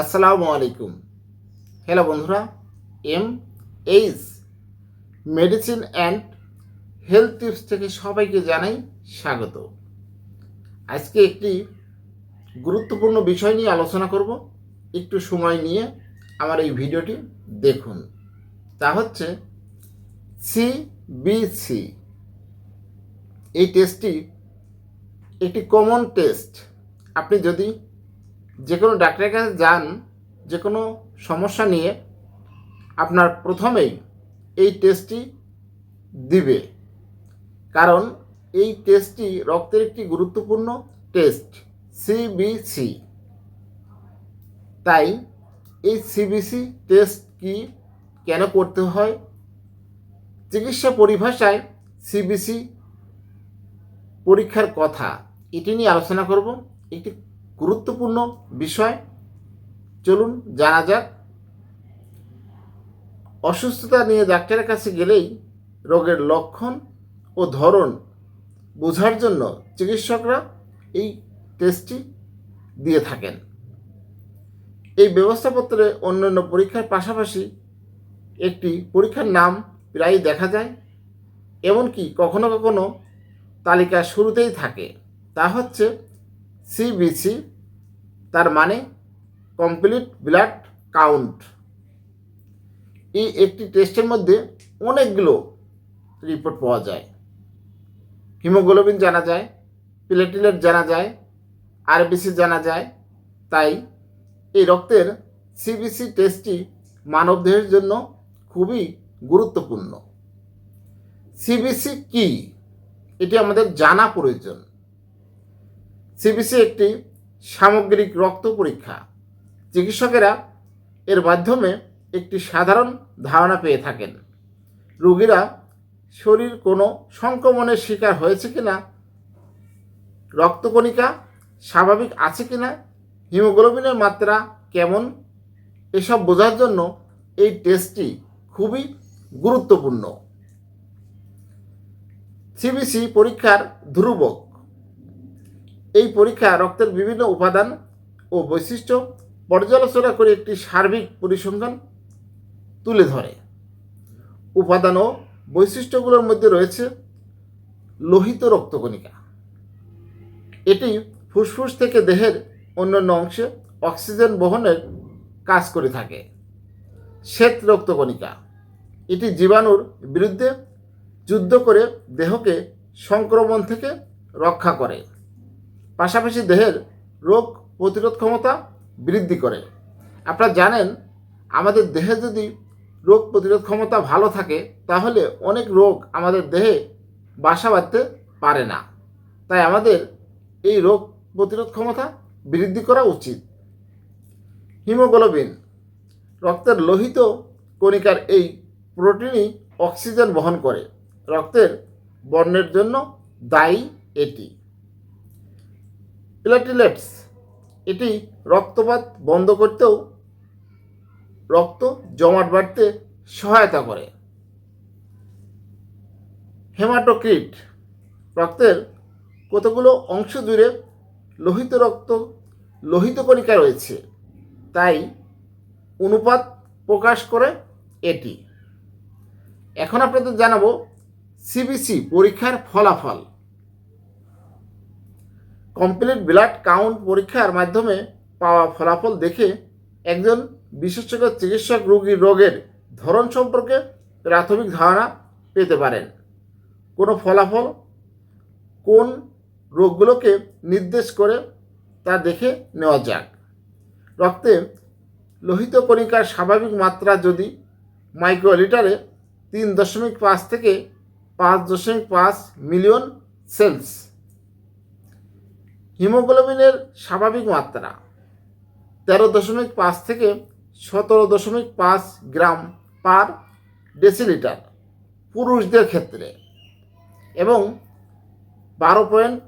আসসালামু আলাইকুম। হ্যালো বন্ধুরা, M H medicine and health tips থেকে সবাইকে জানাই স্বাগত। আজকে একটি গুরুত্বপূর্ণ বিষয় নিয়ে আলোচনা করব। একটু সময় নিয়ে আমার এই ভিডিওটি দেখুন। তা হচ্ছে সিবিসি এই টেস্টটি একটি কমন টেস্ট আপনি যদি যে কোনো ডাক্তারের কাছে যান যে কোনো সমস্যা নিয়ে আপনার প্রথমেই এই টেস্টটি দিবে। কারণ এই টেস্টটি রক্তের একটি গুরুত্বপূর্ণ টেস্ট সিবিসি তাই এই সিবিসি টেস্ট কি, কেন করতে হয়? চিকিৎসা পরিভাষায় সিবিসি পরীক্ষার কথা, এটি নিয়ে আলোচনা করব। একটি গুরুত্বপূর্ণ বিষয়। চলুন জানা যাক। অসুস্থতা নিয়ে ডাক্তারের কাছে গেলেই রোগের লক্ষণ ও ধরন বোঝার জন্য চিকিৎসকরা এই টেস্টটি দিয়ে থাকেন। এই ব্যবস্থাপত্রে অন্যান্য পরীক্ষার পাশাপাশি একটি পরীক্ষার নাম প্রায়ই দেখা যায়, এমনকি কখনো কখনো তালিকা শুরুতেই থাকে। তা হচ্ছে সিবিসি তার মানে কমপ্লিট ব্লাড কাউন্ট এই একটি টেস্টের মধ্যে অনেকগুলো রিপোর্ট পাওয়া যায়। হিমোগ্লোবিন জানা যায় প্লেটিলেট জানা যায় আরবিসি জানা যায়। তাই এই রক্তের সিবিসি টেস্টটি মানবদেহের জন্য খুবই গুরুত্বপূর্ণ। সিবিসি কি? এটি আমাদের জানা প্রয়োজন। সিবিসি একটি সামগ্রিক রক্ত পরীক্ষা। চিকিৎসকেরা এর মাধ্যমে একটি সাধারণ ধারণা পেয়ে থাকেন। রোগীরা শরীর কোনো সংক্রমণের শিকার হয়েছে কিনা, রক্তকণিকা স্বাভাবিক আছে কিনা, হিমোগ্লোবিনের মাত্রা কেমন, এসব বোঝার জন্য এই টেস্টটি খুবই গুরুত্বপূর্ণ। সিবিসি পরীক্ষার ধ্রুবক এই পরীক্ষা রক্তের বিভিন্ন উপাদান ও বৈশিষ্ট্য পর্যালোচনা করে একটি সার্বিক পরিসংখ্যান তুলে ধরে। উপাদান ও বৈশিষ্ট্যগুলোর মধ্যে রয়েছে লোহিত রক্তকণিকা। এটি ফুসফুস থেকে দেহের অন্যান্য অংশে অক্সিজেন বহনের কাজ করে থাকে। শ্বেত রক্তকণিকা, এটি জীবাণুর বিরুদ্ধে যুদ্ধ করে দেহকে সংক্রমণ থেকে রক্ষা করে। পাশাপাশি দেহের রোগ প্রতিরোধ ক্ষমতা বৃদ্ধি করে। আপনারা জানেন, আমাদের দেহে যদি রোগ প্রতিরোধ ক্ষমতা ভালো থাকে, তাহলে অনেক রোগ আমাদের দেহে বাসা বাঁধতে পারে না। তাই আমাদের এই রোগ প্রতিরোধ ক্ষমতা বৃদ্ধি করা উচিত। হিমোগ্লোবিন, রক্তের লোহিত কণিকার এই প্রোটিনই অক্সিজেন বহন করে। রক্তের বর্ণের জন্য দায়ী এটি। প্লেটিলেটস এটি রক্তপাত বন্ধ করতেও রক্ত জমাট বাড়তে সহায়তা করে। হেমাটোক্রিট, রক্তের কতগুলো অংশ জুড়ে লোহিত রক্ত, লোহিত কণিকা রয়েছে, তাই অনুপাত প্রকাশ করে এটি। এখন আপনাদের জানাব সিবিসি পরীক্ষার ফলাফল। কমপ্লিট ব্লাড কাউন্ট পরীক্ষার মাধ্যমে পাওয়া ফলাফল দেখে একজন বিশেষজ্ঞ চিকিৎসক রোগীর রোগের ধরন সম্পর্কে প্রাথমিক ধারণা পেতে পারেন। কোনো ফলাফল কোন রোগগুলোকে নির্দেশ করে তা দেখে নেওয়া যাক। রক্তে লোহিত কণিকার স্বাভাবিক মাত্রা যদি মাইক্রোলিটারে তিন দশমিক পাঁচ থেকে পাঁচ দশমিক পাঁচ মিলিয়ন সেলস হিমোগ্লোবিনের স্বাভাবিক মাত্রা তেরো দশমিক পাঁচ থেকে সতেরো দশমিক পাঁচ গ্রাম পার ডেসিলিটার পুরুষদের ক্ষেত্রে এবং বারো পয়েন্ট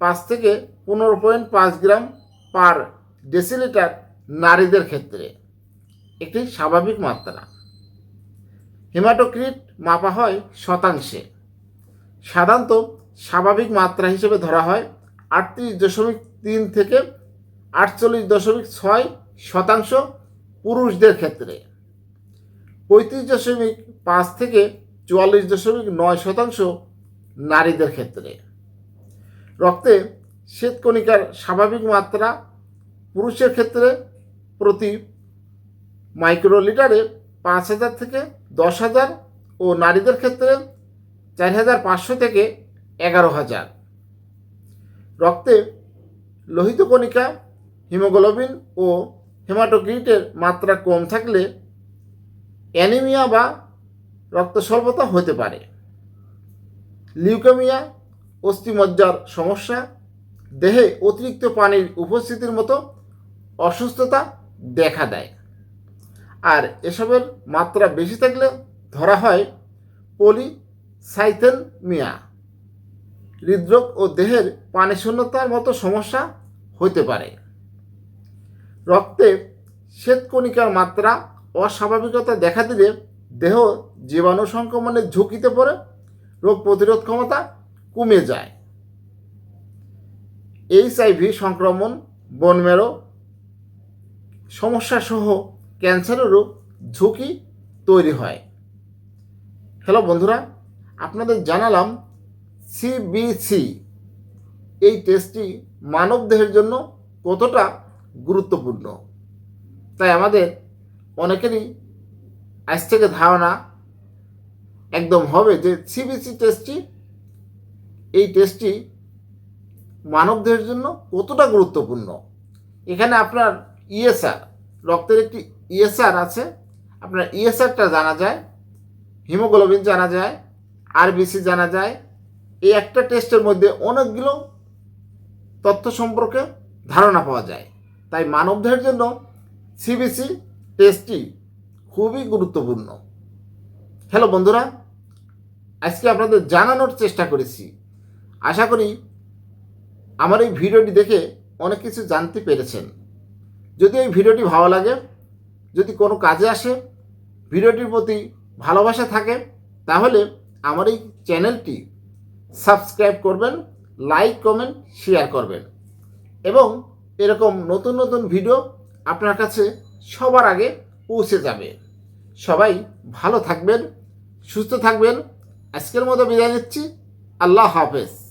পাঁচ থেকে পনেরো পয়েন্ট পাঁচ গ্রাম পার ডেসিলিটার নারীদের ক্ষেত্রে একটি স্বাভাবিক মাত্রা। হেমাটোক্রিট মাপা হয় শতাংশে। সাধারণত স্বাভাবিক মাত্রা হিসেবে ধরা হয় আটত্রিশ দশমিক তিন থেকে আটচল্লিশ দশমিক ছয় শতাংশ পুরুষদের ক্ষেত্রে। পঁয়ত্রিশ দশমিক পাঁচ থেকে চুয়াল্লিশ দশমিক নয় শতাংশ নারীদের ক্ষেত্রে। রক্তে শ্বেতকণিকার স্বাভাবিক মাত্রা পুরুষের ক্ষেত্রে প্রতি মাইক্রোলিটারে পাঁচ হাজার থেকে দশ হাজার ও নারীদের ক্ষেত্রে চার হাজার পাঁচশো থেকে এগারো হাজার। রক্তে লোহিত কণিকা, হিমোগ্লোবিন ও হেমাটোক্রিটের মাত্রা কম থাকলে অ্যানিমিয়া বা রক্ত স্বল্পতা হতে পারে। লিউকেমিয়া, অস্থিমজ্জার সমস্যা, দেহে অতিরিক্ত পানির উপস্থিতির মতো অসুস্থতা দেখা দেয়। আর এসবের মাত্রা বেশি থাকলে ধরা হয় পলিসাইথেনমিয়া। হৃদরোগ ও দেহের পানি শূন্যতার মতো সমস্যা হতে পারে। রক্তে শ্বেতকণিকার মাত্রা অস্বাভাবিকতা দেখা দিলে দেহ জীবাণু সংক্রমণের ঝুঁকিতে পড়ে, রোগ প্রতিরোধ ক্ষমতা কমে যায়। এইচআইভি সংক্রমণ বনমেরো সমস্যাসহ ক্যান্সারেরও ঝুঁকি তৈরি হয়। হ্যালো বন্ধুরা, আপনাদের জানালাম সিবিসি এই টেস্টটি মানব দেহের জন্য কতটা গুরুত্বপূর্ণ? তাই আমাদের অনেকেরই আজ থেকে ধারণা একদম হবে যে সিবিসি টেস্টটি এই টেস্টটি মানবদেহের জন্য কতটা গুরুত্বপূর্ণ? এখানে আপনার ইএসআর রক্তের একটি ইএসআর আছে। আপনার ইএসআরটা জানা যায়, হিমোগ্লোবিন জানা যায় আরবিসি জানা যায় এই একটা টেস্টের মধ্যে অনেকগুলো তথ্য সম্পর্কে ধারণা পাওয়া যায়। তাই মানবদেহের জন্য সিবিসি টেস্টটি খুবই গুরুত্বপূর্ণ। হ্যালো বন্ধুরা, আজকে আপনাদের জানানোর চেষ্টা করেছি। আশা করি আমার এই ভিডিওটি দেখে অনেক কিছু জানতে পেরেছেন। যদি এই ভিডিওটি ভালো লাগে, যদি কোনো কাজে আসে, ভিডিওটির প্রতি ভালোবাসা থাকে, তাহলে আমার এই চ্যানেলটি সাবস্ক্রাইব করবেন, লাইক, কমেন্ট, শেয়ার করবেন। এবং এরকম নতুন নতুন ভিডিও আপনার কাছে সবার আগে পৌঁছে যাবে। সবাই ভালো থাকবেন, সুস্থ থাকবেন। আজকের মতো বিদায় নিচ্ছি। আল্লাহ হাফেজ।